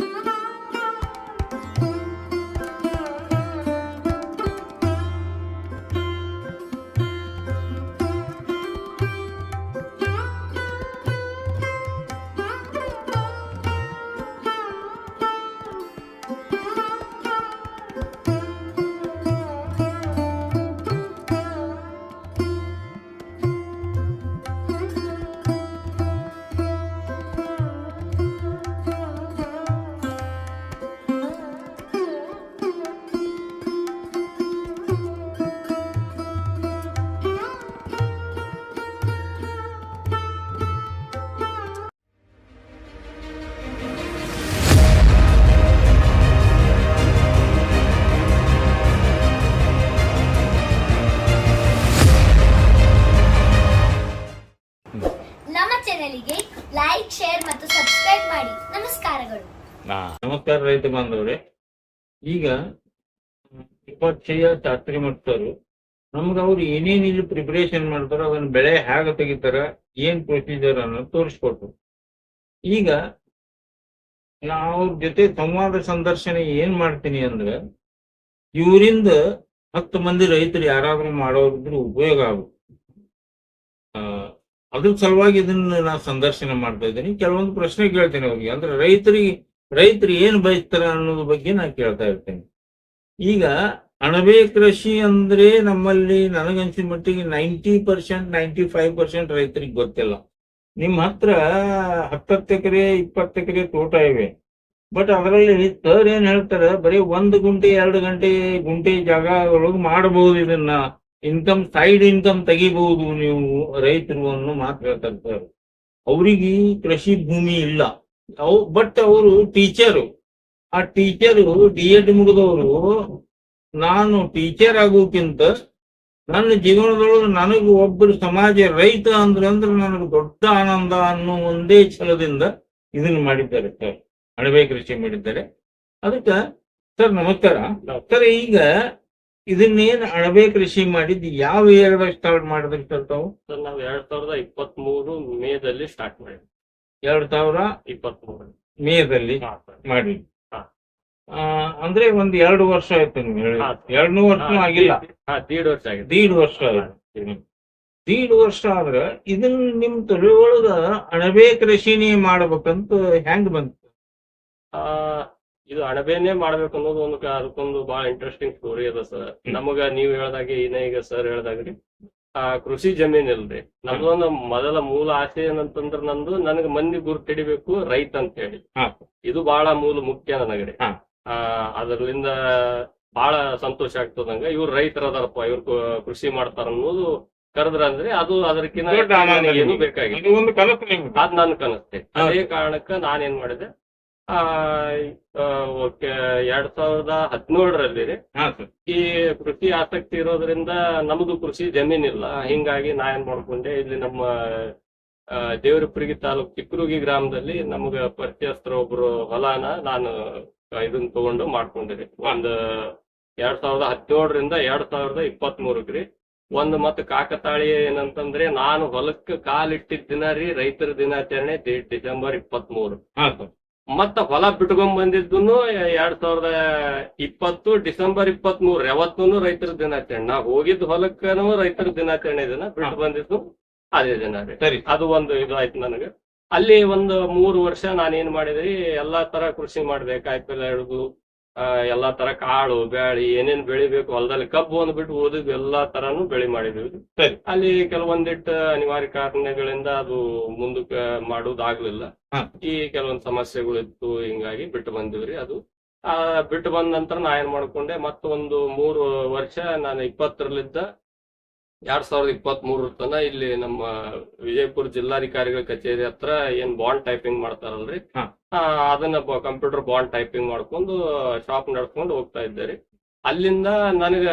ನಮ್ಮ ರೈತ ಬಾಂಧವ್ರೆ ಈಗ ಇಪ್ಪತ್ತೈದು ಶಾಸ್ತ್ರಿ ಮಟ್ಟರು ನಮ್ಗೆ ಅವ್ರು ಏನೇನ್ ಇಲ್ಲಿ ಪ್ರಿಪರೇಷನ್ ಮಾಡ್ತಾರೋ ಅದನ್ನ ಬೆಳೆ ಹೇಗೆ ತೆಗಿತಾರ, ಏನ್ ಪ್ರೊಸೀಜರ್ ಅನ್ನೋದು ತೋರಿಸ್ಕೊಟ್ರು. ಈಗ ಅವ್ರ ಜೊತೆ ಸಂವಾದ ಸಂದರ್ಶನ ಏನ್ ಮಾಡ್ತೀನಿ ಅಂದ್ರೆ, ಇವರಿಂದ ಹತ್ತು ಮಂದಿ ರೈತರು ಯಾರಾದ್ರೂ ಮಾಡೋರಿದ್ರು ಉಪಯೋಗ ಆಗುತ್ತೆ. ಅದ್ರ ಸಲುವಾಗಿ ಇದನ್ನ ನಾನು ಸಂದರ್ಶನ ಮಾಡ್ತಾ ಇದ್ದೀನಿ. ಕೆಲವೊಂದು ಪ್ರಶ್ನೆ ಕೇಳ್ತೀನಿ ಅವ್ರಿಗೆ. ಅಂದ್ರೆ ರೈತರಿಗೆ ರೈತರು ಏನ್ ಬಯಸ್ತಾರ ಅನ್ನೋದ್ರ ಬಗ್ಗೆ ನಾನು ಕೇಳ್ತಾ ಇರ್ತೇನೆ. ಈಗ ಅಣಬೆ ಕೃಷಿ ಅಂದ್ರೆ ನಮ್ಮಲ್ಲಿ ನನಗನ್ಸಿದ ಮಟ್ಟಿಗೆ ninety percent, ninety five percent ರೈತರಿಗೆ ಗೊತ್ತಿಲ್ಲ. ನಿಮ್ಮ ಹತ್ರ ಹತ್ತತ್ತು ಎಕರೆ, ಇಪ್ಪತ್ತು ಎಕರೆ ತೋಟ ಇವೆ. ಬಟ್ ಅದರಲ್ಲಿ ಸರ್ ಏನ್ ಹೇಳ್ತಾರೆ, ಬರೀ ಒಂದು ಗುಂಟೆ, ಎರಡು ಗಂಟೆ, ಗುಂಟೆ ಜಾಗ ಒಳಗೆ ಮಾಡಬಹುದು ಇದನ್ನ. ಇನ್ಕಮ್, ಸೈಡ್ ಇನ್ಕಮ್ ತೆಗಿಬಹುದು ನೀವು ರೈತರು ಅನ್ನೋ ಮಾತು ಹೇಳ್ತಾರೆ ಸರ್. ಅವ್ರಿಗೆ ಕೃಷಿ ಭೂಮಿ ಇಲ್ಲ. ಬಟ್ ಅವರು ಟೀಚರು ಆ ಟೀಚರು ಡಿ ಎಡ್ ಮುಗಿದವರು, ನಾನು ಟೀಚರ್ ಆಗೋಕ್ಕಿಂತ ನನ್ನ ಜೀವನದೊಳಗೆ ನನಗೆ ಒಬ್ಬರು ಸಮಾಜ ರೈತ ಅಂದ್ರೆ ಅಂದ್ರೆ ನನಗೆ ದೊಡ್ಡ ಆನಂದ ಅನ್ನೋ ಒಂದೇ ಛಲದಿಂದ ಇದನ್ನ ಮಾಡಿದ್ದಾರೆ ಸರ್. ಅಣಬೆ ಕೃಷಿ ಮಾಡಿದ್ದಾರೆ. ಅದಕ್ಕೆ ಸರ್ ನಮಸ್ಕಾರ. ಸರ್, ಈಗ ಇದನ್ನೇನು ಅಣಬೆ ಕೃಷಿ ಮಾಡಿದ್ದು ಯಾವ ಏರಿಯಾದಾಗ ಸ್ಟಾರ್ಟ್ ಮಾಡಿದ್ರಿ ಸರ್ ತಾವು? ಸರ್, ನಾವು ಎರಡ್ ಸಾವಿರದ ಇಪ್ಪತ್ತ್ ಮೂರು ಮೇದಲ್ಲಿ ಸ್ಟಾರ್ಟ್ ಮಾಡಿದ್ವಿ. ಎರಡ್ ಸಾವಿರ ಮೇದಲ್ಲಿ ಮಾಡಿ. ಅಂದ್ರೆ ಒಂದ್ ಎರಡು ವರ್ಷ ಆಯ್ತು ನೀವು ಹೇಳಿ. ಹಾ. ಎರಡು ವರ್ಷ ಆಗಿಲ್ಲ. ದೀಡ್ ವರ್ಷ ಆಗಿದೆ. ದೀಡ್ ವರ್ಷ ದೀಡ್ ವರ್ಷ ಆದ್ರ ಇದನ್ನ ನಿಮ್ ತೊಳೆ ಒಳಗ ಅಣಬೆ ಕೃಷಿನೇ ಮಾಡ್ಬೇಕಂತ ಹೆಂಗ್ ಬಂತು? ಆ ಇದು ಅಣಬೆನೇ ಮಾಡ್ಬೇಕು ಅನ್ನೋದು ಒಂದು ಅದಕ್ಕೊಂದು ಬಹಳ ಇಂಟ್ರೆಸ್ಟಿಂಗ್ ಸ್ಟೋರಿ ಅದ ಸರ್ ನಮಗ ನೀವ್ ಹೇಳ್ದಾಗೆ ಇನ್ನ ಈಗ ಸರ್ ಹೇಳ್ದಾಗ್ರಿ. ಆ ಕೃಷಿ ಜಮೀನ್ ಇಲ್ರಿ. ನಮ್ದೊಂದು ಮೊದಲ ಮೂಲ ಆಸೆ ಏನಂತಂದ್ರ ನಂದು ನನಗ್ ಮಂದಿ ಗುರುತಿಡಿಬೇಕು ರೈತ ಅಂತ ಹೇಳಿ. ಇದು ಬಹಳ ಮೂಲ ಮುಖ್ಯ ನನಗ್ರಿ. ಆ ಅದರಿಂದ ಬಹಳ ಸಂತೋಷ ಆಗ್ತದ ನಂಗ. ಇವ್ರು ರೈತರ ಅದಾರಪ್ಪ ಇವ್ರು ಕೃಷಿ ಮಾಡ್ತಾರ ಅನ್ನೋದು ಕರೆದ್ರ ಅಂದ್ರೆ ಅದು ಅದಕ್ಕಿಂತ ಏನು. ಬೇಕಾಗಿಲ್ಲ. ಅದ್ ನನ್ ಕನಸ್ತೆ. ಅದೇ ಕಾರಣಕ್ಕ ನಾನೇನ್ ಮಾಡಿದೆ ಓಕೆ ಎರಡ್ ಸಾವಿರದ ಹದಿನೇಳರಲ್ಲಿ ರೀ. ಈ ಕೃಷಿ ಆಸಕ್ತಿ ಇರೋದ್ರಿಂದ ನಮ್ದು ಕೃಷಿ ಜಮೀನಿಲ್ಲ ಹಿಂಗಾಗಿ ನಾ ಏನ್ ಮಾಡ್ಕೊಂಡೆ ಇಲ್ಲಿ ನಮ್ಮ ದೇವರಪುರಗಿ ತಾಲೂಕ್ ಚಿಕ್ಕರುಗಿ ಗ್ರಾಮದಲ್ಲಿ ನಮಗ ಪರಿಚಯಸ್ಥರ ಒಬ್ರು ಹೊಲಾನ ನಾನು ಇದನ್ನ ತಗೊಂಡು ಮಾಡ್ಕೊಂಡಿರಿ ಒಂದ್ ಎರಡ್ ಸಾವಿರದ ಹದಿನೇಳರಿಂದ ಎರಡ್ ಸಾವಿರದ ಇಪ್ಪತ್ತ್ ಮೂರಕ್ರಿ ಒಂದ್ ಮತ್ತ ಕಾಕತಾಳಿ ಏನಂತಂದ್ರೆ ನಾನು ಹೊಲಕ್ಕೆ ಕಾಲಿಟ್ಟಿದ್ದ ದಿನ ರೀ ರೈತರ ದಿನಾಚರಣೆ ಡಿಸೆಂಬರ್ ಇಪ್ಪತ್ತ್ ಮೂರು ಮತ್ತ ಹೊಲ ಬಿಟ್ಕೊಂಡ್ ಬಂದಿದ್ದು ಎರಡ್ ಸಾವಿರದ ಇಪ್ಪತ್ತು ಡಿಸೆಂಬರ್ ಇಪ್ಪತ್ತ್ ಮೂರ್ ಯಾವತ್ತೂ ರೈತರ ದಿನಾಚರಣೆ. ನಾವ್ ಹೋಗಿದ್ ಹೊಲಕ್ಕನು ರೈತರ ದಿನಾಚರಣೆ ದಿನ ಬಿಟ್ಟು ಬಂದಿದ್ದು ಅದೇ ದಿನ ರೀ. ಸರಿ. ಅದು ಒಂದು ಇದು ಆಯ್ತು ನನಗೆ. ಅಲ್ಲಿ ಒಂದು ಮೂರು ವರ್ಷ ನಾನೇನ್ ಮಾಡಿದ್ರಿ ಎಲ್ಲಾ ತರ ಕೃಷಿ ಮಾಡ್ಬೇಕು ಕಾಯಿಪಲ್ಲೆ ಹಿಡಿದು ಎಲ್ಲಾ ತರ ಕಾಳು ಬ್ಯಾಳಿ ಏನೇನ್ ಬೆಳಿಬೇಕು ಹೊಲದಲ್ಲಿ ಕಬ್ಬು ಅಂದ್ಬಿಟ್ಟು ಉಳಿದಿದ್ದು ಎಲ್ಲಾ ತರಾನು ಬೆಳಿ ಮಾಡಿದ್ವಿ ಸರಿ. ಅಲ್ಲಿ ಕೆಲವೊಂದಿಟ್ಟು ಅನಿವಾರ್ಯ ಕಾರಣಗಳಿಂದ ಅದು ಮುಂದಕ್ಕೆ ಮಾಡುವುದಾಗ್ಲಿಲ್ಲ ಹಾ. ಈ ಕೆಲವೊಂದು ಸಮಸ್ಯೆಗಳಿತ್ತು ಹಿಂಗಾಗಿ ಬಿಟ್ಟು ಬಂದಿವ್ರಿ ಅದು ಆ ಬಿಟ್ಟು ಬಂದ ನಂತರ ನಾ ಏನ್ ಮಾಡ್ಕೊಂಡೆ ಮತ್ತೊಂದು ಮೂರು ವರ್ಷ ನಾನು ಇಪ್ಪತ್ತರಲ್ಲಿದ್ದ ಎರಡ್ ಸಾವಿರದ ಇಪ್ಪತ್ತ್ ಮೂರರ ತನ ಇಲ್ಲಿ ನಮ್ಮ ವಿಜಯಪುರ ಜಿಲ್ಲಾಧಿಕಾರಿಗಳ ಕಚೇರಿ ಹತ್ರ ಏನ್ ಬಾಂಡ್ ಟೈಪಿಂಗ್ ಮಾಡ್ತಾರಲ್ರಿ. ಅದನ್ನ ಕಂಪ್ಯೂಟರ್ ಬಾಂಡ್ ಟೈಪಿಂಗ್ ಮಾಡ್ಕೊಂಡು ಶಾಪ್ ನಡ್ಸ್ಕೊಂಡು ಹೋಗ್ತಾ ಇದ್ದೆ ರೀ ಅಲ್ಲಿಂದ ನನಗೆ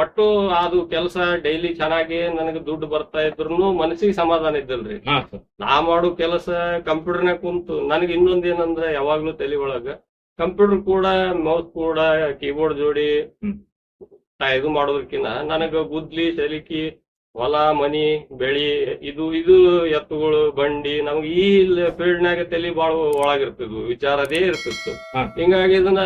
ಒಟ್ಟು ಅದು ಕೆಲಸ ಡೈಲಿ ಚೆನ್ನಾಗಿ ನನಗೆ ದುಡ್ಡು ಬರ್ತಾ ಇದ್ರು ಮನಸ್ಸಿಗೆ ಸಮಾಧಾನ ಇದ್ದಲ್ರಿ. ನಾ ಮಾಡೋ ಕೆಲಸ ಕಂಪ್ಯೂಟರ್ನ ಕುಂತು ನನಗೆ ಇನ್ನೊಂದ್ ಏನಂದ್ರೆ ಯಾವಾಗ್ಲೂ ತಲೆ ಒಳಗ. ಕಂಪ್ಯೂಟರ್ ಕೂಡ ಮೌಸ್ ಕೂಡ ಕೀಬೋರ್ಡ್ ಜೋಡಿ. ನಾ ಇದು ಮಾಡೋದಕ್ಕಿಂತ ನನಗ ಗುದ್ಲಿ ಸಲಿಕಿ ಹೊಲ ಮನಿ ಬೆಳಿ ಇದು ಇದು ಎತ್ತುಗಳು ಬಂಡಿ ನಮ್ಗೆ ಈ ಫೀಲ್ಡ್ನಾಗ ತಲೆ ಬಾಳ ಒಳಗಿರ್ತಿದ್ವು ವಿಚಾರ ಅದೇ ಇರ್ತಿತ್ತು. ಹಿಂಗಾಗಿ ಇದನ್ನ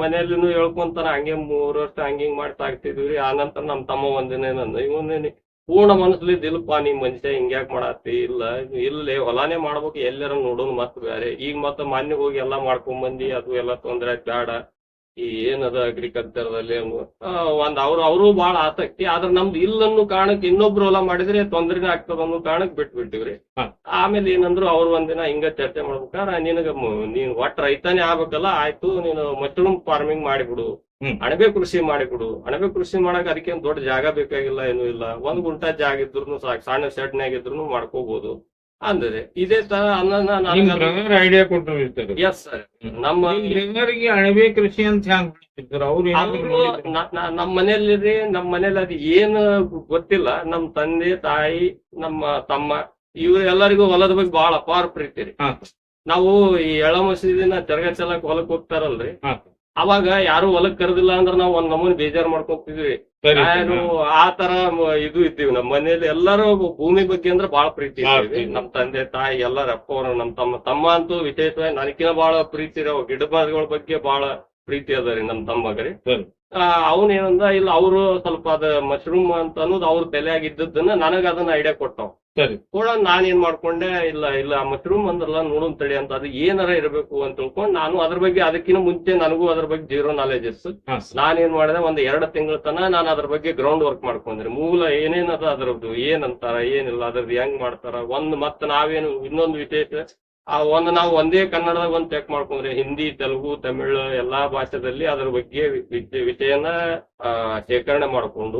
ಮನೆಯಲ್ಲಿನು ಹೇಳ್ಕೊಂತಾನ ಹಂಗೆ ಮೂರ್ ವರ್ಷ ಹಂಗಿಂಗ್ ಮಾಡ್ತಾ ಆಗ್ತಿದ್ವಿ. ಆನಂತರ ನಮ್ ತಮ್ಮ ಒಂದಿನ ನಂದು ಇವನೇನಿ ಪೂರ್ಣ ಮನಸ್ಲಿ ದಿಲ್ಪ ನೀ ಮನುಷ್ಯ ಹಿಂಗ್ಯಾಕ್ ಮಾಡತ್ತಿ? ಇಲ್ಲ ಇಲ್ಲೇ ಹೊಲಾನೆ ಮಾಡ್ಬೇಕು ಎಲ್ಲಾರ ನೋಡೋನ್ ಮತ್ ಬೇರೆ ಈಗ ಮತ್ತ ಮಾನ್ಯ ಹೋಗಿ ಎಲ್ಲಾ ಮಾಡ್ಕೊಂಡ್ ಬಂದಿ ಅದು ಎಲ್ಲಾ ತೊಂದ್ರೆ ಬೇಡ ಈ ಏನದ ಅಗ್ರಿಕಲ್ಚರ್ದಲ್ಲಿ ಒಂದ್ ಅವ್ರು ಅವರು ಬಹಳ ಆಸಕ್ತಿ. ಆದ್ರೆ ನಮ್ದು ಇಲ್ಲನ್ನು ಕಾರಣಕ್ಕೆ ಇನ್ನೊಬ್ರು ಹೊಲ ಮಾಡಿದ್ರೆ ತೊಂದ್ರೆನೇ ಆಗ್ತದ ಅನ್ನೋ ಕಾರಣಕ್ಕೆ ಬಿಟ್ಟು ಬಿಟ್ಟಿವ್ರಿ ಆಮೇಲೆ ಏನಂದ್ರು ಅವ್ರ ಒಂದಿನ ಹಿಂಗ ಚರ್ಚೆ ಮಾಡ್ಬೇಕಾರ ನಿನಗ ನೀನ್ ಒಟ್ ರೈತಾನೆ ಆಗ್ಬೇಕಲ್ಲ ಆಯ್ತು ನೀನು ಮಶ್ರೂಮ್ ಫಾರ್ಮಿಂಗ್ ಮಾಡಿಬಿಡು. ಅಣಬೆ ಕೃಷಿ ಮಾಡಿಬಿಡು. ಅಣಬೆ ಕೃಷಿ ಮಾಡಕ್ ಅದಕ್ಕೆ ದೊಡ್ಡ ಜಾಗ ಬೇಕಾಗಿಲ್ಲ ಏನೂ ಇಲ್ಲ. ಒಂದ್ ಗುಂಟ ಜಾಗ ಇದ್ರು ಸಾಕು ಸಣ್ಣ ಶೆಡ್ನಾಗ ಇದ್ರು ಮಾಡ್ಕೋಬಹುದು ಅಂದ್ರೆ ಇದೇ ತರ ಅನ್ನ ಐಡಿಯಾ ಕೊಟ್ಟರು ಇರ್ತಾರೆ. ಎಸ್ ಸರ್ ನಮ್ಮ ಎಲ್ಲರಿಗೆ ಅಣಬೆ ಕೃಷಿ ಅಂತ ಬಿಡ್ತಿರ್ತಾರೆ ಅವ್ರು? ನಮ್ಮ ಮನೆಯಲ್ಲಿ ನಮ್ಮ ಮನೇಲಿ ಅದು ಏನು ಗೊತ್ತಿಲ್ಲ. ನಮ್ಮ ತಂದೆ ತಾಯಿ ನಮ್ಮ ತಮ್ಮ ಇವ್ರು ಎಲ್ಲರಿಗೂ ಹೊಲದ ಬಗ್ಗೆ ಬಹಳ ಅಪಾರ ಪ್ರೀತಿ ರೀ. ನಾವು ಈ ಎಳ ಮಸೀದಿನ ಜರಗ ಚಲಕ್ ಹೊಲಕ್ ಹೋಗ್ತಾರಲ್ರಿ. ಅವಾಗ ಯಾರು ಹೊಲಕ್ ಕರೆದಿಲ್ಲ ಅಂದ್ರೆ ನಾವು ಒಂದ್ ನಮೂನಿ ಬೇಜಾರ್ ಮಾಡ್ಕೊತಿದ್ವಿ ನಾನು ಆ ತರ ಇದು ಇದ್ದೀವಿ. ನಮ್ಮ ಮನೇಲಿ ಎಲ್ಲರೂ ಭೂಮಿ ಬಗ್ಗೆ ಅಂದ್ರೆ ಬಹಳ ಪ್ರೀತಿ ಇದ್ದೀವಿ. ನಮ್ ತಂದೆ ತಾಯಿ ಎಲ್ಲರ ಅಪ್ಪವರು ನಮ್ ತಮ್ಮ ತಮ್ಮ ಅಂತೂ ವಿಶೇಷವಾಗಿ ನನಕಿನ ಬಹಳ ಪ್ರೀತಿ ಇರೋ ಗಿಡ ಮರಗಳ ಬಗ್ಗೆ ಬಹಳ ಪ್ರೀತಿ ಅದ ರೀ ನಮ್ ತಮ್ಮಗರಿ. ಅವನ್ ಏನಂದ ಇಲ್ಲ ಅವರು ಸ್ವಲ್ಪ ಅದ ಮಶ್ರೂಮ್ ಅಂತ ಅನ್ನೋದು ಅವ್ರ ತಲೆಯಾಗಿದ್ದದನ್ನ ನನಗ ಅದನ್ನ ಐಡಿಯಾ ಕೊಟ್ಟವ್ ಸರಿ ಕೂಡ ನಾನೇನ್ ಏನ್ ಮಾಡ್ಕೊಂಡೆ ಇಲ್ಲ ಇಲ್ಲ ಮಶ್ರೂಮ್ ಅಂದ್ರಲ್ಲ ನೋಡೋನ್ ತಡಿ ಅಂತ. ಅದು ಏನಾರ ಇರಬೇಕು ಅಂತ ತಿಳ್ಕೊಂಡು ನಾನು ಅದ್ರ ಬಗ್ಗೆ ಅದಕ್ಕಿಂತ ಮುಂಚೆ ನನಗೂ ಅದ್ರ ಬಗ್ಗೆ ಜೀರೋ ನಾಲೆಜಸ್ ನಾನೇನ್ ಮಾಡಿದೆ ಒಂದ್ ಎರಡು ತಿಂಗಳ ತನ ನಾನು ಅದ್ರ ಬಗ್ಗೆ ಗ್ರೌಂಡ್ ವರ್ಕ್ ಮಾಡ್ಕೊಂಡ್ರೆ ಮೂಲ ಏನೇನದ ಅದ್ರದ್ದು ಏನಂತಾರ ಏನಿಲ್ಲ ಅದ್ರದ್ದು ಹೆಂಗ್ ಮಾಡ್ತಾರ ಒಂದ್ ಮತ್ತ ನಾವೇನು ಇನ್ನೊಂದು ವಿಶೇಷ? ಆ ಒಂದ್ ನಾವು ಒಂದೇ ಕನ್ನಡದಾಗ ಒಂದ್ ಚೆಕ್ ಮಾಡ್ಕೊಂಡ್ರೆ ಹಿಂದಿ ತೆಲುಗು ತಮಿಳ್ ಎಲ್ಲಾ ಭಾಷೆದಲ್ಲಿ ಅದ್ರ ಬಗ್ಗೆ ವಿಷಯನ ಆ, ಶೇಖರಣೆ ಮಾಡ್ಕೊಂಡು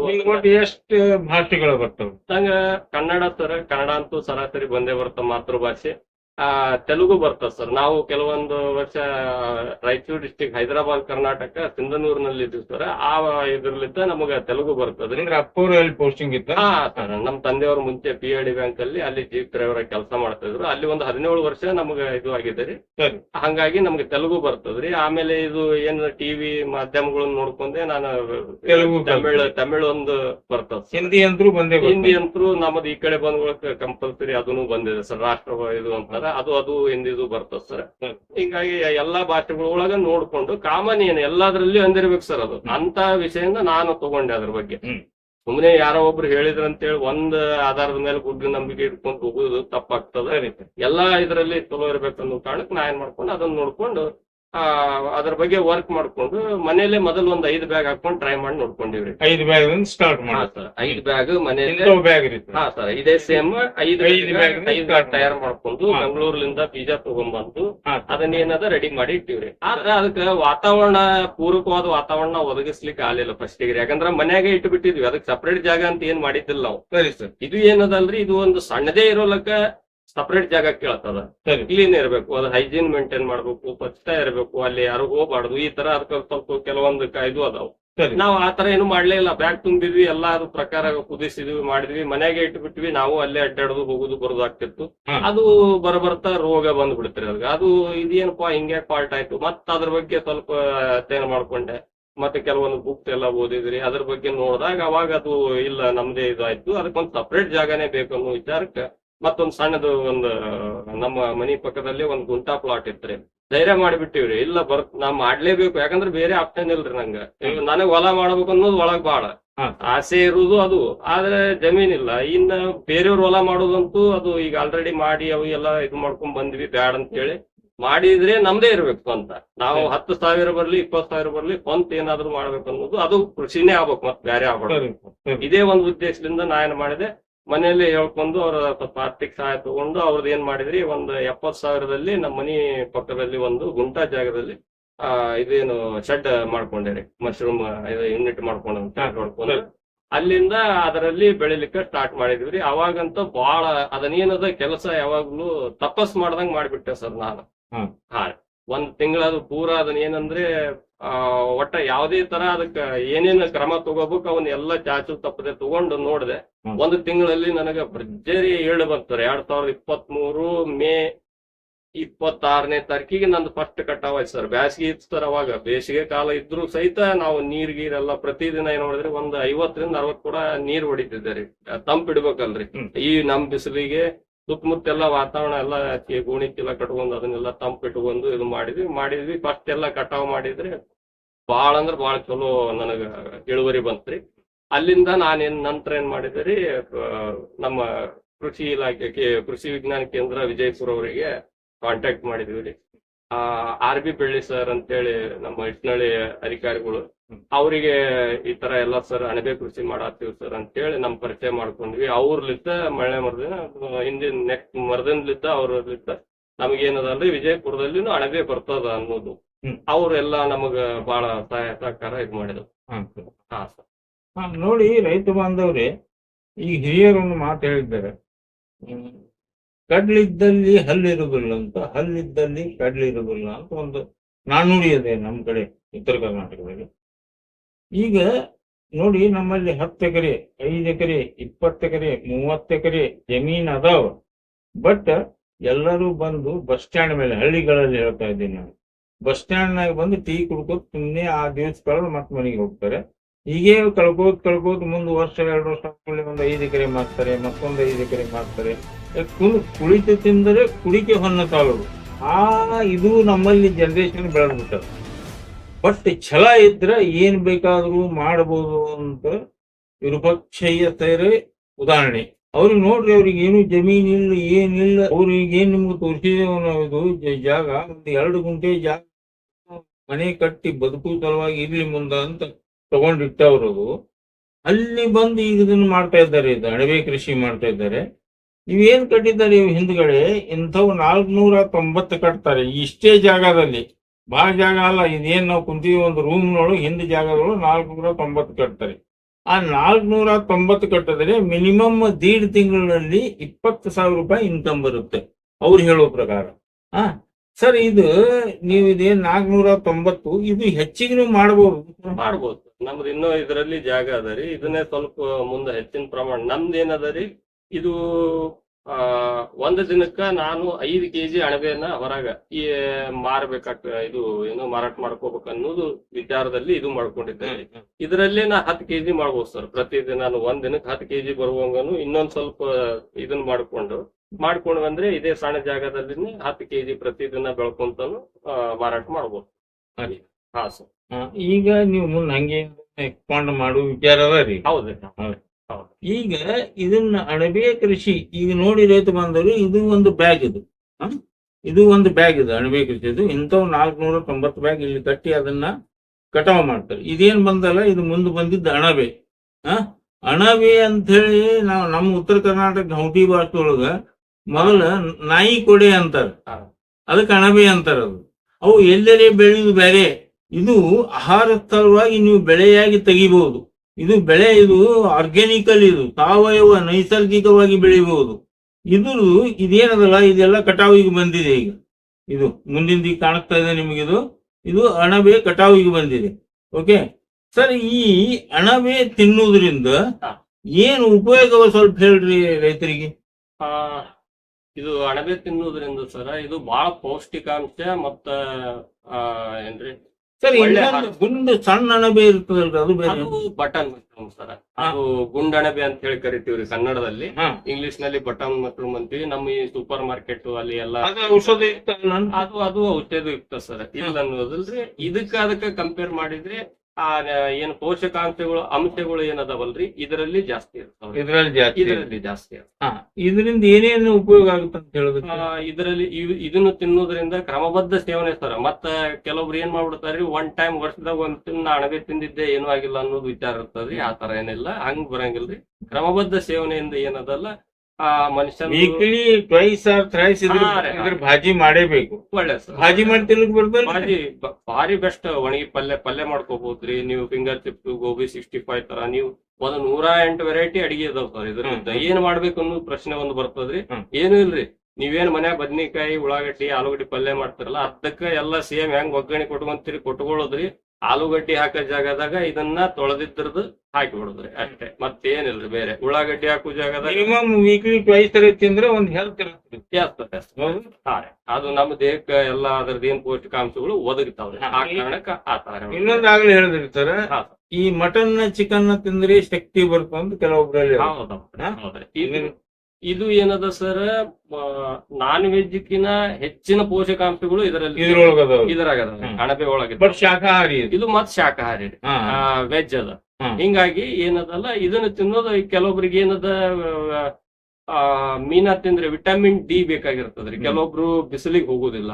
ಎಷ್ಟು ಭಾಷೆಗಳು ಬರ್ತವೆ? ಹಂಗ ಕನ್ನಡ ಸರ ಕನ್ನಡ ಅಂತೂ ಸರಾಸರಿ ಬಂದೇ ಬರ್ತ ಮಾತೃಭಾಷೆ. ತೆಲುಗು ಬರ್ತದೆ ಸರ್. ನಾವು ಕೆಲವೊಂದು ವರ್ಷ ರಾಯಚೂರು ಡಿಸ್ಟಿಕ್ ಹೈದರಾಬಾದ್ ಕರ್ನಾಟಕ ಸಿಂಧನೂರಿನಲ್ಲಿ ಇದ್ವಿ ಸರ್. ಆ ಇದ್ರಲ್ಲಿದ್ದ ನಮಗ ತೆಲುಗು ಬರ್ತದೆ. ಎಲ್ಲಿ ಪೋಸ್ಟಿಂಗ್ ಇತ್ತು? ಹಾ ಸರ್. ನಮ್ ತಂದೆಯವರು ಮುಂಚೆ ಪಿ ಐ ಡಿ ಬ್ಯಾಂಕ್ ಅಲ್ಲಿ ಅಲ್ಲಿ ಚೀಫ್ ಡ್ರೈವರ್ ಕೆಲಸ ಮಾಡ್ತಿದ್ರು. ಅಲ್ಲಿ ಒಂದು ಹದಿನೇಳು ವರ್ಷ ನಮಗ ಇದು ಆಗಿದೆ ರೀ. ಸರಿ. ಹಂಗಾಗಿ ನಮ್ಗೆ ತೆಲುಗು ಬರ್ತದ್ರಿ ಆಮೇಲೆ ಇದು ಏನ್ ಟಿವಿ ಮಾಧ್ಯಮಗಳನ್ನ ನೋಡ್ಕೊಂಡೆ ನಾನು ತೆಲುಗು ತಮಿಳು ತಮಿಳು ಒಂದು ಬರ್ತದ ಹಿಂದಿ ಅಂತೂ ಬಂದೇ ಹಿಂದಿ ಅಂತೂ ನಮ್ಮದು ಈ ಕಡೆ ಬಂದ್ ಕಂಪಲ್ಸರಿ ಅದನ್ನು ಬಂದಿದೆ ಸರ್. ರಾಷ್ಟ್ರ ಇದು ಅಂತಾರ. ಅದು ಅದು ಎಂದಿದು ಬರ್ತದೆ ಸರ್. ಹೀಗಾಗಿ ಎಲ್ಲಾ ಭಾಷೆಗಳೊಳಗ ನೋಡ್ಕೊಂಡು ಕಾಮನ್ ಏನು ಎಲ್ಲಾದ್ರಲ್ಲಿ ಅಂದಿರ್ಬೇಕು ಸರ್ ಅದು. ಅಂತ ವಿಷಯದಿಂದ ನಾನು ತಗೊಂಡೆ ಅದ್ರ ಬಗ್ಗೆ. ಸುಮ್ನೆ ಸುಮ್ಮನೆ ಯಾರೋ ಒಬ್ರು ಹೇಳಿದ್ರ ಅಂತೇಳಿ ಒಂದ್ ಆಧಾರದ ಮೇಲೆ ಗುಡ್ಡ ನಂಬಿಕೆ ಇಟ್ಕೊಂಡು ಹೋಗುದು ತಪ್ಪಾಗ್ತದೆ. ಎಲ್ಲಾ ಇದರಲ್ಲಿ ಚಲೋ ಇರ್ಬೇಕು ಅನ್ನೋ ಕಾರಣಕ್ಕೆ ನಾ ಏನ್ ಮಾಡ್ಕೊಂಡು ಅದನ್ನ ನೋಡ್ಕೊಂಡು ಅದ್ರ ಬಗ್ಗೆ ವರ್ಕ್ ಮಾಡ್ಕೊಂಡು ಮನೇಲೆ ಮೊದಲು ಒಂದ್ ಐದು ಬ್ಯಾಗ್ ಹಾಕೊಂಡು ಟ್ರೈ ಮಾಡಿ ನೋಡ್ಕೊಂಡಿವ್ರಿ. ಐದು ಬ್ಯಾಗ್ ಸ್ಟಾರ್ಟ್ ಮಾಡಿ ಐದು ಬ್ಯಾಗ್ ಮನೇಲಿ ಬ್ಯಾಗ್ ಹಾ ಸರ್ ಇದೇ ಸೇಮ್ ಐದು ಐದು ಬ್ಯಾಗ್ ಐದ್ start ತಯಾರು ಮಾಡ್ಕೊಂಡು. ಬೆಂಗಳೂರ್ಲಿಂದ ಬೀಜ ತಗೊಂಡ್ಬಂದು ಅದನ್ನ ಏನದ ರೆಡಿ ಮಾಡಿ ಇಟ್ಟಿವ್ರಿ. ಆದ್ರೆ ಅದಕ್ಕೆ ವಾತಾವರಣ ಪೂರಕವಾದ ವಾತಾವರಣ ಒದಗಿಸ್ಲಿಕ್ಕೆ ಆಗಲಿಲ್ಲ ಫಸ್ಟ್ಗೆ ಯಾಕಂದ್ರ ಮನ್ಯಾಗ ಇಟ್ಟು ಬಿಟ್ಟಿದ್ವಿ. ಅದಕ್ಕೆ ಸಪರೇಟ್ ಜಾಗ ಅಂತ ಏನ್ ಮಾಡಿದ್ದಿಲ್ಲ ನಾವು. ಸರಿ ಸರ್ ಇದು ಏನದಲ್ರಿ? ಇದು ಒಂದು ಸಣ್ಣದೇ ಇರೋಲಕ್ಕ ಸಪರೇಟ್ ಜಾಗ ಕೇಳ್ತದ ಕ್ಲೀನ್ ಇರಬೇಕು ಅದು ಹೈಜೀನ್ ಮೇಂಟೈನ್ ಮಾಡ್ಬೇಕು ಸ್ವಚ್ಛತೆ ಇರಬೇಕು ಅಲ್ಲಿ ಯಾರು ಹೋಗ್ಬಾರ್ದು ಈ ತರ ಅದಕ್ಕೆ ಸ್ವಲ್ಪ ಕೆಲವೊಂದು ಇದು ಅದಾವ. ನಾವು ಆ ತರ ಏನು ಮಾಡ್ಲೇ ಇಲ್ಲ. ಬ್ಯಾಗ್ ತುಂಬಿದ್ವಿ ಎಲ್ಲ ಅದ್ರ ಪ್ರಕಾರ ಕುದಿಸಿದ್ವಿ ಮಾಡಿದ್ವಿ ಮನೆಗೆ ಇಟ್ಬಿಟ್ವಿ ನಾವು ಅಲ್ಲೇ ಅಡ್ಡಾಡುದು ಹೋಗುದು ಬರೋದು ಆಗ್ತಿತ್ತು. ಅದು ಬರಬರ್ತಾ ರೋಗ ಬಂದ್ಬಿಡ್ತ್ರಿ ಅದ್ರಾಗ ಅದು ಇದೇನಪ್ಪಾ ಹಿಂಗೆ ಫಾಲ್ಟ್ ಆಯ್ತು. ಮತ್ತ ಅದ್ರ ಬಗ್ಗೆ ಸ್ವಲ್ಪ ಅಧ್ಯಯನ ಮಾಡ್ಕೊಂಡೆ. ಮತ್ತೆ ಕೆಲವೊಂದು ಬುಕ್ಸ್ ಎಲ್ಲ ಓದಿದ್ರಿ. ಅದ್ರ ಬಗ್ಗೆ ನೋಡಿದಾಗ ಅವಾಗ ಅದು ಇಲ್ಲ ನಮ್ದೇ ಇದು ಆಯ್ತು ಅದಕ್ಕೊಂದು ಸಪರೇಟ್ ಜಾಗನೇ ಬೇಕು ಅನ್ನೋ ವಿಚಾರಕ್ಕೆ ಮತ್ತೊಂದು ಸಣ್ಣದು ಒಂದು ನಮ್ಮ ಮನಿ ಪಕ್ಕದಲ್ಲಿ ಒಂದು ಗುಂಟಾ ಪ್ಲಾಟ್ ಇತ್ರಿ. ಧೈರ್ಯ ಮಾಡಿಬಿಟ್ಟಿವ್ರಿ. ಇಲ್ಲ ಬರ್ ನಾ ಮಾಡ್ಲೇಬೇಕು. ಯಾಕಂದ್ರೆ ಬೇರೆ ಆಪ್ಷನ್ ಇಲ್ರಿ ನಂಗ. ನನಗ್ ಹೊಲ ಮಾಡ್ಬೇಕು ಅನ್ನೋದು ಒಳಗ್ ಬಾಳ. ಆಸೆ ಇರುವುದು ಅದು. ಆದ್ರೆ ಜಮೀನ್ ಇಲ್ಲ ಇನ್ನ ಬೇರೆಯವ್ರ ಹೊಲ ಮಾಡೋದಂತೂ ಅದು ಈಗ ಆಲ್ರೆಡಿ ಮಾಡಿ ಅವು ಎಲ್ಲ ಇದು ಮಾಡ್ಕೊಂಡ್ ಬಂದ್ವಿ. ಬ್ಯಾಡ್ ಅಂತ ಹೇಳಿ ಮಾಡಿದ್ರೆ ನಮ್ದೇ ಇರ್ಬೇಕು ಅಂತ ನಾವು. ಹತ್ತು ಸಾವಿರ ಬರ್ಲಿ ಇಪ್ಪತ್ತು ಸಾವಿರ ಬರ್ಲಿ ಸ್ವಂತ ಏನಾದ್ರು ಮಾಡ್ಬೇಕು ಅನ್ನೋದು. ಅದು ಕೃಷಿನೇ ಆಗ್ಬೇಕು ಮತ್ತೆ ಬೇರೆ ಆಗ್ಬಾರ್ದು. ಸರಿ. ಇದೇ ಒಂದು ಉದ್ದೇಶದಿಂದ ನಾ ಏನ್ ಮಾಡಿದೆ ಮನೆಯಲ್ಲಿ ಹೇಳ್ಕೊಂಡು ಅವ್ರ ಸ್ವಲ್ಪ ಆರ್ಥಿಕ ಸಹಾಯ ತಗೊಂಡು ಅವ್ರದ್ದು ಏನ್ ಮಾಡಿದ್ರಿ? ಒಂದು ಎಪ್ಪತ್ ಸಾವಿರದಲ್ಲಿ ನಮ್ಮ ಮನಿ ಪಕ್ಕದಲ್ಲಿ ಒಂದು ಗುಂಟಾ ಜಾಗದಲ್ಲಿ ಆ ಇದೇನು ಶೆಡ್ ಮಾಡ್ಕೊಂಡಿರಿ. ಮಶ್ರೂಮ್ ಯೂನಿಟ್ ಮಾಡ್ಕೊಂಡು ಮಾಡ್ಕೊಂಡು ಅಲ್ಲಿಂದ ಅದರಲ್ಲಿ ಬೆಳಿಲಿಕ್ಕೆ ಸ್ಟಾರ್ಟ್ ಮಾಡಿದ್ವಿ ಅವಾಗಂತೂ ಬಹಳ ಅದನ್ನೇನದ ಕೆಲಸ ಯಾವಾಗ್ಲೂ ತಪಸ್ ಮಾಡ್ದಂಗ್ ಮಾಡ್ಬಿಟ್ಟೆ ಸರ್ ನಾನು. ಹ್ಮ್. ಹಾ ಒಂದ್ ತಿಂಗಳದು ಪೂರ ಅದನ್ನ ಏನಂದ್ರೆ ಆ ಒಟ್ಟ ಯಾವ್ದೇ ತರ ಅದಕ್ಕ ಏನೇನ್ ಕ್ರಮ ತಗೋಬೇಕು ಅವನ್ ಎಲ್ಲಾ ಚಾಚು ತಪ್ಪದೆ ತಗೊಂಡು ನೋಡಿದೆ. ಒಂದು ತಿಂಗಳಲ್ಲಿ ನನಗೆ ಭರ್ಜರಿ ಏಳು ಬಂತಾರೆ. ಎರಡ್ ಸಾವಿರದ ಇಪ್ಪತ್ತ್ ಮೂರು ಮೇ ಇಪ್ಪತ್ತಾರನೇ ತಾರೀಕಿಗೆ ನಂದು ಫಸ್ಟ್ ಕಟಾವ್ ಆಯ್ತು ಸರ್. ಬ್ಯಾಸಿಗೆ ಇತ್ತು ಸರ್ ಅವಾಗ. ಬೇಸಿಗೆ ಕಾಲ ಇದ್ರು ಸಹಿತ ನಾವು ನೀರ್ ಗೀರೆಲ್ಲ ಪ್ರತಿದಿನ ಏನ್ ಮಾಡಿದ್ರಿ ಒಂದ್ ಐವತ್ತರಿಂದ ಅರವತ್ ಕೂಡ ನೀರ್ ಹೊಡಿತಿದ್ದೆ ರೀ. ತಂಪ್ ಇಡ್ಬೇಕಲ್ರಿ. ಈ ನಮ್ ಬಿಸಿಲಿಗೆ ಸುತ್ತಮುತ್ತೆಲ್ಲ ವಾತಾವರಣ ಎಲ್ಲ ಈ ಗೋಣಿ ಚೀಲ ಕಟ್ಕೊಂಡು ಅದನ್ನೆಲ್ಲ ತಂಪ್ ಇಟ್ಕೊಂಡು ಇದು ಮಾಡಿದ್ವಿ. ಮಾಡಿದ್ವಿ. ಫಸ್ಟ್ ಎಲ್ಲ ಕಟಾವ್ ಮಾಡಿದ್ರೆ ಬಾಳ ಅಂದ್ರ ಬಾಳ ಚಲೋ ನನಗ ಇಳುವರಿ ಬಂತ್ರಿ. ಅಲ್ಲಿಂದ ನಾನೇನ್ ನಂತರ ಏನ್ ಮಾಡಿದೆ ರೀ ನಮ್ಮ ಕೃಷಿ ಇಲಾಖೆ ಕೃಷಿ ವಿಜ್ಞಾನ ಕೇಂದ್ರ ವಿಜಯಪುರ ಅವರಿಗೆ ಕಾಂಟ್ಯಾಕ್ಟ್ ಮಾಡಿದ್ವಿ ರೀ. ಆರ್ ಬಿ ಬೆಳ್ಳಿ ಸರ್ ಅಂತೇಳಿ ನಮ್ಮ ಇಟ್ನಳ್ಳಿ ಅಧಿಕಾರಿಗಳು ಅವರಿಗೆ ಈ ತರ ಎಲ್ಲ ಸರ್ ಅಣಬೆ ಕೃಷಿ ಮಾಡತ್ತೀವಿ ಸರ್ ಅಂತೇಳಿ ನಮ್ ಪರಿಚಯ ಮಾಡ್ಕೊಂಡ್ವಿ. ಅವ್ರಲಿದ್ದ ಮಳೆ ಮರದಿನ ಹಿಂದಿನ ನೆಕ್ಸ್ಟ್ ಮರದಿನಲಿದ್ದ ಅವ್ರಲಿದ್ದ ನಮಗೇನದಲ್ರಿ ವಿಜಯಪುರದಲ್ಲಿನೂ ಅಣಬೆ ಬರ್ತದ ಅನ್ನೋದು. ಅವ್ರೆಲ್ಲ ನಮಗ ಬಹಳ ಸಹಾಯ ಸಹಕಾರ ಇದ್ ಮಾಡಿದ್ರು. ಹಾ, ಸರ್. ನೋಡಿ ರೈತ ಬಾಂಧವ್ರೆ ಈ ಹಿರಿಯರೊಂದು ಮಾತು ಹೇಳಿದ್ದಾರೆ. ಕಡ್ಲಿದ್ದಲ್ಲಿ ಹಲ್ಲಿರುವುದಿಲ್ಲ ಅಂತ ಹಲ್ಲಿದ್ದಲ್ಲಿ ಕಡ್ಲಿರುವುದಿಲ್ಲ ಅಂತ ಒಂದು ನಾಣ್ಣುಡಿ ಇದೆ ನಮ್ ಕಡೆ ಉತ್ತರ ಕರ್ನಾಟಕದಲ್ಲಿ. ಈಗ ನೋಡಿ ನಮ್ಮಲ್ಲಿ ಹತ್ತು ಎಕರೆ, ಐದು ಎಕರೆ, ಇಪ್ಪತ್ತು ಎಕರೆ, ಮೂವತ್ತು ಎಕರೆ ಜಮೀನ್ ಅದಾವ. ಬಟ್ ಎಲ್ಲರೂ ಬಂದು ಬಸ್ ಸ್ಟ್ಯಾಂಡ್ ಮೇಲೆ, ಹಳ್ಳಿಗಳಲ್ಲಿ ಹೇಳ್ತಾ ಇದ್ದೀನಿ ನಾನು. ಬಸ್ ಸ್ಟ್ಯಾಂಡ್ ನಾಗ ಬಂದು ಟೀ ಕುಡ್ಕೋದು ಸುಮ್ಮನೆ ಆ ದಿವಸ ಕಳೆದು ಮತ್ತೆ ಮನೆಗೆ ಹೋಗ್ತಾರೆ. ಹೀಗೆ ಕಳ್ಕೋದ್ ಕಳ್ಕೋದು ಮುಂದ್ ವರ್ಷ, ಎರಡು ವರ್ಷ ಒಂದು ಐದು ಎಕರೆ ಮಾಡ್ತಾರೆ, ಮತ್ತೊಂದು ಐದು ಎಕರೆ ಮಾಡ್ತಾರೆ. ಕುಳಿತು ತಿಂದರೆ ಕುಡಿಕೆ ಹೊನ್ನ ತಾಳೋದು ಆ, ಇದು ನಮ್ಮಲ್ಲಿ ಜನರೇಷನ್ ಬೆಳೆದ್ಬಿಟ್ಟದ ಬಟ್ ಛಲ ಇದ್ರೆ ಏನ್ ಬೇಕಾದ್ರೂ ಮಾಡಬಹುದು ಅಂತ ವಿರೂಪಾಕ್ಷಯ್ಯತರೇ ಉದಾಹರಣೆ. ಅವ್ರಿಗೆ ನೋಡ್ರಿ ಅವ್ರಿಗೆ ಏನು ಜಮೀನ್ ಇಲ್ಲ ಏನಿಲ್ಲ ಅವ್ರಿಗೆ ಏನ್ ನಿಮ್ಗೆ ತೋರಿಸಿದೇವ ಇದು ಜಾಗ, ಒಂದು ಎರಡು ಗುಂಟೆ ಜಾಗ ಮನೆ ಕಟ್ಟಿ ಬದುಕು ಸಲುವಾಗಿ ಇರ್ಲಿ ಮುಂದ ಅಂತ ತಗೊಂಡಿಟ್ಟವ್ರದು. ಅಲ್ಲಿ ಬಂದು ಈಗ ಇದನ್ನ ಮಾಡ್ತಾ ಇದ್ದಾರೆ, ಇದು ಅಣಬೆ ಕೃಷಿ ಮಾಡ್ತಾ ಇದ್ದಾರೆ. ನೀವೇನ್ ಕಟ್ಟಿದ್ದಾರೆ ಹಿಂದ್ಗಡೆ, ಇಂಥವು ನಾಲ್ಕುನೂರ ತೊಂಬತ್ತು ಕಟ್ತಾರೆ, ಇಷ್ಟೇ ಜಾಗದಲ್ಲಿ. ಬಹಳ ಜಾಗ ಅಲ್ಲ ಇದೇನು ನಾವು ಕುಂತೀವಿ ಒಂದು ರೂಮ್ನೊಳಗೆ ಹಿಂದೆ ಜಾಗದೊಳಗೆ ನಾಲ್ಕುನೂರ ತೊಂಬತ್ತು ಕಟ್ತಾರೆ. ಆ ನಾಲ್ಕುನೂರ ತೊಂಬತ್ತು ಕಟ್ಟಿದ್ರೆ ಮಿನಿಮಮ್ ದೀಡ್ ತಿಂಗಳಲ್ಲಿ ಇಪ್ಪತ್ತು ಸಾವಿರ ರೂಪಾಯಿ ಇನ್ಕಮ್ ಬರುತ್ತೆ, ಅವ್ರು ಹೇಳೋ ಪ್ರಕಾರ. ಆ, ಸರ್ ಇದು ನೀವು ಇದೇ ನಾಲ್ಕುನೂರ ತೊಂಬತ್ತು ಇದು ಹೆಚ್ಚಿಗೆ ಮಾಡಬಹುದು ಮಾಡಬಹುದು ನಮ್ದು ಇನ್ನೂ ಇದರಲ್ಲಿ ಜಾಗ ಅದ ರೀ, ಇದನ್ನೇ ಸ್ವಲ್ಪ ಮುಂದೆ ಹೆಚ್ಚಿನ ಪ್ರಮಾಣ. ನಮ್ದು ಏನದ ಇದು ಆ ಒಂದ್ ದಿನಕ್ಕ ನಾನು ಐದ್ ಕೆಜಿ ಅಣಬೆಯನ್ನ ಹೊರಗ ಈ ಮಾರ್ಬೇಕಾಗ್ತ ಇದು ಏನು ಮಾರಾಟ ಮಾಡ್ಕೋಬೇಕು ಅನ್ನೋದು ವಿಚಾರದಲ್ಲಿ ಇದು ಮಾಡ್ಕೊಂಡಿದ್ದೆ. ಇದರಲ್ಲಿ ನಾ ಹತ್ತು ಕೆಜಿ ಮಾಡ್ಬೋದು ಸರ್. ಪ್ರತಿದಿನ ನಾನು ಒಂದ್ ದಿನಕ್ಕೆ ಹತ್ತು ಕೆಜಿ ಬರುವಂಗನು ಇನ್ನೊಂದ್ ಸ್ವಲ್ಪ ಇದನ್ನ ಮಾಡ್ಕೊಂಡು ಮಾಡ್ಕೊಂಡು ಬಂದ್ರೆ ಇದೇ ಸಣ್ಣ ಜಾಗದಲ್ಲಿ ಹತ್ತು ಕೆಜಿ ಪ್ರತಿದಿನ ಬೆಳ್ಕೊಂತಾನು ಮಾರಾಟ ಮಾಡ್ಬೋದು. ಹಾ ಸರ್. ಈಗ ನೀವು ಮುಂದೆ ಹಂಗೆ ಎಕ್ಸ್ಪಾಂಡ್ ಮಾಡುವ ವಿಚಾರ ಅದ ರೀ? ಹೌದ್ರಿ ಹೌದು. ಹೌದು ಈಗ ಇದನ್ನ ಅಣಬೆ ಕೃಷಿ ಈಗ ನೋಡಿ ರೈತ ಬಂದವರು ಇದು ಒಂದು ಬ್ಯಾಗ್ ಇದು? ಇದು ಒಂದು ಬ್ಯಾಗ್ ಇದು ಅಣಬೆ ಕೃಷಿ ಇದು. ಇಂಥವು ನಾಲ್ಕುನೂರ ತೊಂಬತ್ತು ಬ್ಯಾಗ್ ಇಲ್ಲಿ ಕಟ್ಟಿ ಅದನ್ನ ಕಟಾವು ಮಾಡ್ತಾರೆ. ಇದೇನ್ ಬಂದಲ್ಲ ಇದು ಮುಂದೆ ಬಂದಿದ್ದ ಅಣಬೆ ಹ? ಅಣಬೆ ಅಂತ ಹೇಳಿ ನಾವು ನಮ್ಮ ಉತ್ತರ ಕರ್ನಾಟಕ ಗೌಟಿ ಒಳಗ ಮೊದಲ ನಾಯಿ ಕೊಡೆ ಅಂತಾರ. ಅದಕ್ಕೆ ಅಣಬೆ ಅಂತಾರ ಅದು. ಅವು ಎಲ್ಲೆಡೆ ಬೆಳೆಯುವುದು ಬೇರೆ ಇದು ಆಹಾರ ಸ್ಥಳವಾಗಿ ನೀವು ಬೆಳೆಯಾಗಿ ತೆಗಿಬಹುದು. ಇದು ಬೆಳೆ ಇದು ಆರ್ಗ್ಯಾನಿಕಲ್ ಇದು ಸಾವಯವ ನೈಸರ್ಗಿಕವಾಗಿ ಬೆಳಿಬಹುದು ಇದು ಇದೇನದಲ್ಲ ಇದೆಲ್ಲ ಕಟಾವಿಗೆ ಬಂದಿದೆ ಈಗ. ಇದು ಮುಂದಿನ ಈಗ ಕಾಣಿಸ್ತಾ ಇದೆ ನಿಮಗಿದು ಇದು. ಅಣಬೆ ಕಟಾವಿಗೆ ಬಂದಿದೆ. ಓಕೆ ಸರ್ ಈ ಅಣಬೆ ತಿನ್ನುವುದರಿಂದ. ಏನು ಉಪಯೋಗವ ಸ್ವಲ್ಪ ಹೇಳ್ರಿ ರೈತರಿಗೆ? ಆ, ಇದು ಅಣಬೆ ತಿನ್ನುವುದರಿಂದ ಸರ ಇದು ಬಹಳ ಪೌಷ್ಟಿಕಾಂಶ ಮತ್ತ ಆ, ಏನ್ರಿ? ಸರ್ ಇನ್ನೊಂದು ಗುಂಡು ಸಣ್ಣ ಅಣಬೆ ಇರ್ತದಲ್ರಿ ಅದು ಬೇರೆ. ಅದು ಬಟನ್ ಮಶ್ರೂಮ್ ಸರ್. ಅದು ಗುಂಡಣಬೆ ಅಂತ ಹೇಳಿ ಕರಿತೀವ್ರಿ ಕನ್ನಡದಲ್ಲಿ. ಹಾ. ಇಂಗ್ಲಿಷ್ನಲ್ಲಿ ಬಟನ್ ಮಶ್ರೂಮ್ ಅಂತೀವಿ. ನಮ್ಮ ಈ ಸೂಪರ್ ಮಾರ್ಕೆಟ್ ಅಲ್ಲಿ ಎಲ್ಲ ಅದು ಔಷಧ ಅದು ಅದು ಔಷಧ ಯುಕ್ತ ಸರ್. ಇಲ್ಲ ಅನ್ನೋದಲ್ರಿ. ಇದಕ್ಕ ಅದಕ್ಕ ಕಂಪೇರ್ ಮಾಡಿದ್ರೆ ಆ ಏನ್ ಪೋಷಕಾಂಶಗಳು ಅಂಶಗಳು ಏನದಾವಲ್ರಿ? ಇದರಲ್ಲಿ ಜಾಸ್ತಿ ಇದ್ರಲ್ಲಿ ಜಾಸ್ತಿ ಇದರಲ್ಲಿ ಇದರಿಂದ ಏನೇನು ಉಪಯೋಗ ಆಗುತ್ತೆ ಅಂತ ಹೇಳಿದ್ರೆ ಇದರಲ್ಲಿ ಇದನ್ನು ತಿನ್ನೋದ್ರಿಂದ ಕ್ರಮಬದ್ಧ ಸೇವನೆ ಸರ್. ಮತ್ತ ಕೆಲವೊಬ್ರು ಏನ್ ಮಾಡ್ಬಿಡ್ತಾರ್ರಿ? ಒನ್ ಟೈಮ್ ವರ್ಷದಾಗ ಒಂದ್ ತಿನ್ನ ಅಣಬೆ ತಿಂದಿದ್ದೆ ಏನೂ ಆಗಿಲ್ಲ ಅನ್ನೋದು ವಿಚಾರ ಇರ್ತದ್ರಿ. ಆ ತರ ಏನಿಲ್ಲ. ಹಂಗ್ ಬರಂಗಿಲ್ರಿ. ಕ್ರಮಬದ್ಧ ಸೇವನೆಯಿಂದ ಏನದಲ್ಲ ಆ ಮನುಷ್ಯನ ವೀಕ್ಲಿ ಟ್ವೈಸ್ ಆರ್ ಥ್ರೈಸ್ ಇದ್ರ ಹಾ ರೀ, ಹಾ. ಇದ್ರ ಭಾಜಿ ಮಾಡೇಬೇಕು. ಒಳ್ಳೆ ಸರ್. ಭಾಜಿ ಮಾಡಿ ತಿನ್ನಕ್ ಬರ್ತಲ್ಲ ಭಾರಿ ಬ- ಭಾರಿ ಬೆಸ್ಟ್ ಒಣಗಿ ಪಲ್ಯ ಪಲ್ಯ ಮಾಡ್ಕೋಬಹುದ್ರಿ ನೀವು finger chips gobi sixty five ತರ ನೀವು ಒಂದ್ ನೂರ ಎಂಟು ವೆರೈಟಿ ಅಡಿಗೆ ಇದಾವ್ ಸರ್. ಇದ್ರಿಂದ ಹ್ಮ್. ಏನ್ ಮಾಡ್ಬೇಕು ಅನ್ನೋ ಪ್ರಶ್ನೆ ಒಂದು ಬರ್ತದ್ರಿ. ಹ್ಮ್. ಏನು ಇಲ್ರಿ. ನೀವೇನ್ ಮನ್ಯಾಗ ಬದ್ನಿಕಾಯಿ ಉಳ್ಳಾಗಡ್ಡಿ ಆಲೂಗಡ್ಡಿ ಪಲ್ಯ ಮಾಡ್ತಿರಲ್ಲ ಅದಕ್ಕ ಎಲ್ಲ ಸೇಮ್ ಹೆಂಗ್ ಒಗ್ಗರಣೆ ಕೊಟ್ಕೊಂತೀರಿ ಕೊಟ್ಕೊಳ್ಳೋದ್ರಿ. ಆಲೂಗಡ್ಡಿ ಹಾಕೋ ಜಾಗದಾಗ ಇದನ್ನ ತೊಳೆದಿದ್ರದ್ದು ಹಾಕಿ ಬಿಡುದ್ರಿ ಅಷ್ಟೇ. ಮತ್ತೇನಿಲ್ರಿ ಬೇರೆ. ಉಳ್ಳಾಗಡ್ಡಿ ಹಾಕೋ ಜಾಗದಾಗ ಮಿನಿಮಮ್ ವೀಕ್ಲಿ ಟ್ವೈಸ್ ತಿಂದ್ರೆ ಒಂದ್ ಹೆಲ್ತ್ ಇರುತ್ತೆ ಅದು ನಮ್ಮ ದೇಹಕ್ಕೆ ಎಲ್ಲ ಅದ್ರದ್ದು ಏನ್ ಪೌಷ್ಟಿಕಾಂಶಗಳು ಒದಗಿತಾವ್ರಿ. ಆ ಕಾರಣಕ್ಕ ಆತರ ತರ ಹೇಳ್ಬೋದು. ಇನ್ನೊಂದ್ ಆಗ್ಲೇ ಹೇಳಿದ್ರಿ ಸರ್ ಈ ಮಟನ್ ಚಿಕನ್ ತಿಂದ್ರೆ ಶಕ್ತಿ ಬರುತ್ತೆ ಅಂತ ಕೆಲವೊಬ್ರಲ್ಲಿ. ಇದು ಏನದ ಸರ್ ನಾನ್ ವೆಜ್ಕಿನ ಹೆಚ್ಚಿನ ಪೋಷಕಾಂಶಗಳು ಇದರಲ್ಲಿ ಇದರಾಗ. ಅಣಬೆ ಒಳಗೆ. ಶಾಖಾಹಾರಿ ಇದು. ಮತ್ ಹಾ. ವೆಜ್ ಅದ. ಹಿಂಗಾಗಿ ಏನದಲ್ಲ ಇದನ್ನ ತಿನ್ನೋದು ಕೆಲವೊಬ್ರಿಗೆ ಏನದ ಆ, ಮೀನಾ ತಿಂದ್ರೆ ವಿಟಮಿನ್ ಡಿ ಬೇಕಾಗಿರ್ತದ್ರಿ. ಕೆಲವೊಬ್ರು ಬಿಸಿಲಿಗೆ ಹೋಗುದಿಲ್ಲ.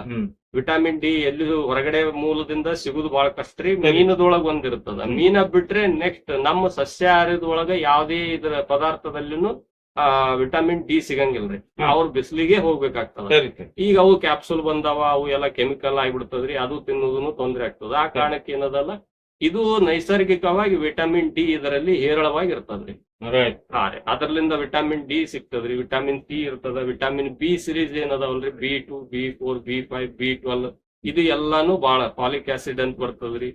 ವಿಟಮಿನ್ ಡಿ ಎಲ್ಲಿ ಹೊರಗಡೆ ಮೂಲದಿಂದ ಸಿಗುದು ಬಹಳ ಕಷ್ಟ ರೀ. ಮೀನದೊಳಗ ಒಂದಿರ್ತದ. ಮೀನ ಬಿಟ್ರೆ ನೆಕ್ಸ್ಟ್ ನಮ್ಮ ಸಸ್ಯಾಹಾರದೊಳಗ ಯಾವ್ದೇ ಇದರ ಪದಾರ್ಥದಲ್ಲಿನೂ ವಿಟಮಿನ್ ಡಿ ಸಿಗಂಗಿಲ್ರಿ. ಅವ್ರ ಅವ್ರು ಬಿಸಿಲಿಗೆ ಹೋಗ್ಬೇಕಾಗ್ತದ. ಈಗ ಅವು ಕ್ಯಾಪ್ಸೂಲ್ ಬಂದಾವ ಅವು ಎಲ್ಲ ಕೆಮಿಕಲ್ ಆಗಿಬಿಡ್ತದ್ರಿ ಅದು ತಿನ್ನೋದನ್ನು ತೊಂದರೆ ಆಗ್ತದ. ಆ ಕಾರಣಕ್ಕೆ ಏನದಲ್ಲ ಇದು ನೈಸರ್ಗಿಕವಾಗಿ ವಿಟಮಿನ್ ಡಿ ಇದರಲ್ಲಿ ಹೇರಳವಾಗಿ ಇರ್ತದ್ರಿ ಹಾ ರೀ. ಅದ್ರಲಿಂದ ವಿಟಮಿನ್ ಡಿ ಸಿಗ್ತದ್ರಿ ವಿಟಮಿನ್ ಸಿ ಇರ್ತದ vitamin B series ಏನದವಲ್ರಿ B two B four B five B twelve ಇದು ಎಲ್ಲಾನು ಬಹಳ ಪಾಲಿಕ್ ಆಸಿಡ್ ಅಂತ ಬರ್ತದ್ರಿ.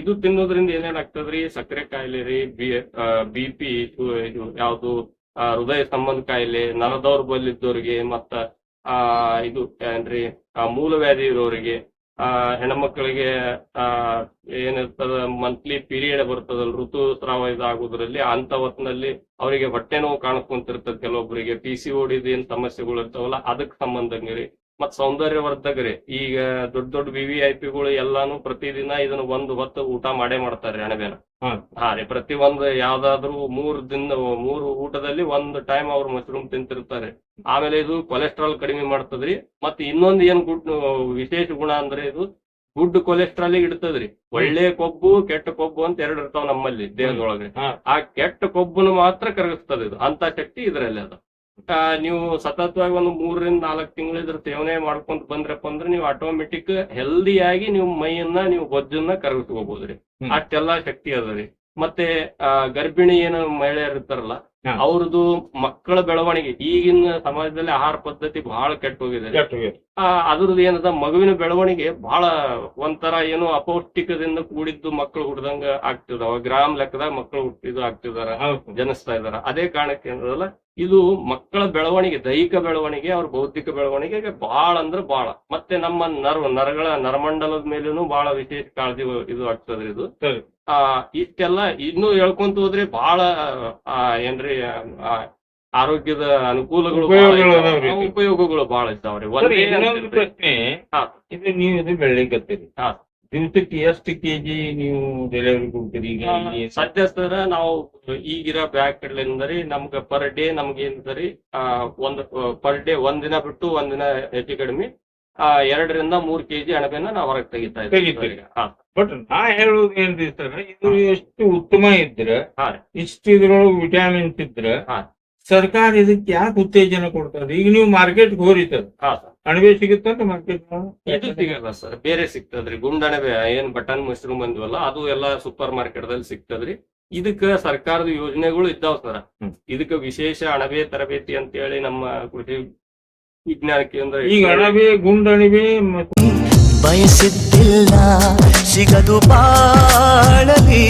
ಇದು ತಿನ್ನೋದ್ರಿಂದ ಏನೇನಾಗ್ತದ್ರಿ ಸಕ್ಕರೆ ಕಾಯಿಲೆ ರೀ ಬಿ ಬಿ ಪಿ ಯಾವ್ದು ಹೃದಯ ಸಂಬಂಧ ಕಾಯಿಲೆ ನರದೌರ್ಬಲ್ಯ ಇದ್ದವರಿಗೆ ಮತ್ತ ಆ ಇದು ಏನ್ರಿ ಆ, ಮೂಲವ್ಯಾಧಿ ಇರೋರಿಗೆ ಆ ಹೆಣ್ಮಕ್ಳಿಗೆ ಆ ಏನಿರ್ತದ ಮಂತ್ಲಿ ಪೀರಿಯಡ್ ಬರ್ತದಲ್ಲ ಋತುಸ್ರಾವ ಇದಾಗುದ್ರಲ್ಲಿ ಅಂತ ಹೊತ್ತಿನಲ್ಲಿ ಅವರಿಗೆ ಹೊಟ್ಟೆ ನೋವು ಕಾಣಿಸ್ಕೊಂತಿರ್ತದ ಕೆಲವೊಬ್ಬರಿಗೆ ಪಿ ಸಿ ಓಡಿದ ಏನ್ ಸಮಸ್ಯೆಗಳು ಇರ್ತಾವಲ್ಲ ಅದಕ್ಕೆ ಸಂಬಂಧಂಗ್ರಿ. ಮತ್ ಸೌಂದರ್ಯವರ್ಧಕರಿ ಈಗ ದೊಡ್ಡ ದೊಡ್ಡ ವಿ ವಿ ಐ ಎಲ್ಲಾನು ಪ್ರತಿದಿನ ಇದನ್ನ ಒಂದು ಹೊತ್ತು ಊಟ ಮಾಡೇ ಮಾಡ್ತಾರೆ ಅಣಬೆನ. ಹಾ. ರೀ ಪ್ರತಿ ಒಂದು ಯಾವ್ದಾದ್ರು ಮೂರ್ ದಿನ ಮೂರು ಊಟದಲ್ಲಿ ಒಂದು ಟೈಮ್ ಅವ್ರು ಮಶ್ರೂಮ್ ತಿಂತಿರ್ತಾರೆ. ಆಮೇಲೆ ಇದು ಕೊಲೆಸ್ಟ್ರಾಲ್ ಕಡಿಮೆ ಮಾಡ್ತದ್ರಿ ಮತ್ತೆ ಇನ್ನೊಂದ್ ಏನ್ ಗುಡ್ ವಿಶೇಷ ಗುಣ ಅಂದ್ರೆ ಇದು ಗುಡ್ ಕೊಲೆಸ್ಟ್ರಾಲ್ ಇಡ್ತದ್ರಿ. ಒಳ್ಳೆ ಕೊಬ್ಬು ಕೆಟ್ಟ ಕೊಬ್ಬು ಅಂತ ಎರಡು ಇರ್ತಾವ ನಮ್ಮಲ್ಲಿ ದೇಹದೊಳಗೆ. ಆ ಕೆಟ್ಟ ಕೊಬ್ಬನ್ನು ಮಾತ್ರ ಕರಗಿಸ್ತದೆ ಇದು ಅಂತ ಶಕ್ತಿ ಇದರಲ್ಲಿ ಅದ. ನೀವು ಸತತವಾಗಿ ಒಂದು ಮೂರರಿಂದ ನಾಲ್ಕು ತಿಂಗಳು ಇದ್ರ ಸೇವನೆ ಮಾಡ್ಕೊಂತ ಬಂದ್ರಪ್ಪ ಅಂದ್ರೆ ನೀವು ಆಟೋಮೆಟಿಕ್ ಹೆಲ್ದಿಯಾಗಿ ನೀವು ಮೈಯನ್ನ ನೀವು ಬೊಜ್ಜನ್ನ ಕರಗಿಸ್ಕೋಬಹುದ್ರಿ. ಅಷ್ಟೆಲ್ಲಾ ಶಕ್ತಿ ಅದ ರೀ ಮತ್ತೆ ಆ, ಗರ್ಭಿಣಿ ಏನು ಮಹಿಳೆಯರು ಇರ್ತಾರಲ್ಲ. ಅವ್ರದ್ದು ಮಕ್ಕಳ ಬೆಳವಣಿಗೆ ಈಗಿನ ಸಮಾಜದಲ್ಲಿ ಆಹಾರ ಪದ್ಧತಿ ಬಹಳ ಕೆಟ್ಟ ಹೋಗಿದೆ. ಅದ್ರದ್ದು ಏನದ ಮಗುವಿನ ಬೆಳವಣಿಗೆ ಬಹಳ ಒಂಥರ ಏನೋ ಅಪೌಷ್ಟಿಕದಿಂದ ಕೂಡಿದ್ದು ಮಕ್ಕಳು ಹುಡ್ದಂಗ ಆಗ್ತಿದಾವ ಗ್ರಾಮ ಲೆಕ್ಕದಾಗ ಮಕ್ಕಳು ಹುಟ್ಟಿದ್ದು ಆಗ್ತಿದಾರ ಜನಿಸ್ತಾ ಇದಾರ. ಅದೇ ಕಾರಣಕ್ಕೆ ಏನದಲ್ಲ ಇದು ಮಕ್ಕಳ ಬೆಳವಣಿಗೆ ದೈಹಿಕ ಬೆಳವಣಿಗೆ ಅವ್ರ ಬೌದ್ಧಿಕ ಬೆಳವಣಿಗೆಗೆ ಬಹಳ ಅಂದ್ರೆ ಬಹಳ ಮತ್ತೆ ನಮ್ಮ ನರ್ವ ನರಗಳ ನರಮಂಡಲದ ಮೇಲೂ ಬಹಳ ವಿಶೇಷ ಕಾಳಜಿ ಇದು ಆಗ್ತದೆ ಇದು. ಆ ಇಷ್ಟೆಲ್ಲ ಇನ್ನೂ ಹೇಳ್ಕೊಂತ ಹೋದ್ರೆ ಬಹಳ ಆ, ಏನ್ರಿ ಆರೋಗ್ಯದ ಅನುಕೂಲಗಳು ಉಪಯೋಗಗಳು ಬಹಳ ಒಂದೇ ಪ್ರಶ್ನೆ. ಇದು ನೀವು ಇದು ಬೆಳಿಕತ್ತೀರಿ ಹಾ. ದಿನಕ್ಕೆ ಎಷ್ಟು ಕೆಜಿ ನೀವು ಡೆಲಿವರಿ ಕೊಡ್ತೀರಿ ಈಗ? ಸದ್ಯ ಸರ್ ನಾವು ಈಗಿರೋ ಬ್ಯಾಗ್ ಕಡೆ ನಮ್ಗೆ ಪರ್ ಡೇ ನಮ್ಗೆ ಏನಿದೆ ಆ ಒಂದ್ ಪರ್ ಡೇ ಒಂದಿನ ಬಿಟ್ಟು ಒಂದಿನ ಹೆಚ್ಚು ಕಡಿಮೆ ಎರಡರಿಂದ ಮೂರ್ ಕೆಜಿ ಅಣಬೆನ ನಾವು ಹೊರಗೆ ತೆಗಿತಾ ತೆಗಿತೀರಿ. ಇದ್ದೀವಿ ಹಾ. ಬಟ್ ನಾ ಹೇಳುವುದು ಏನ್ರಿ ಸರ್ ಇದು ಎಷ್ಟು ಉತ್ತಮ ಇದ್ರೆ ಹಾ ರೀ. ಇಷ್ಟು ಇದ್ರೊಳಗೆ ವಿಟಾಮಿನ್ಸ್ ಇದ್ರೆ ಹಾ. ಸರ್ಕಾರ ಇದಕ್ಕೆ ಯಾಕೆ ಉತ್ತೇಜನ ಕೊಡ್ತದೆ? ಈಗ ನೀವು ಮಾರ್ಕೆಟ್ ಹೋರಿ ಸರ್ ಹಾ ಸರ್. ಅಣಬೆ ಸಿಗುತ್ತಂತ ಮಾರ್ಕೆಟ್ ಇದು ಸಿಗಲ್ಲ ಸರ್ ಬೇರೆ ಸಿಗ್ತದ್ರಿ. ಗುಂಡಣಬೆ ಏನ್ ಬಟನ್ ಮಶ್ರೂಮ್ ಅಂದ್ವಲ್ಲ ಅದು ಎಲ್ಲ ಸೂಪರ್ ಮಾರ್ಕೆಟ್ ದಲ್ಲಿ ಸಿಗ್ತದ್ರಿ. ಇದಕ್ಕ ಸರ್ಕಾರದ ಯೋಜನೆಗಳು ಇದ್ದಾವ ಸರ್. ಹ್ಮ್. ಇದಕ್ಕ ವಿಶೇಷ ಅಣಬೆ ತರಬೇತಿ ಅಂತ ಹೇಳಿ ನಮ್ಮ ಕೃಷಿ ವಿಜ್ಞಾನ ಕೇಂದ್ರ ಈಗ ಅಣಬೆ ಮತ್ತು ಬಯಸಿದ್ದಿಲ್ಲ ಸಿಗದು ಬಾಳಲಿ.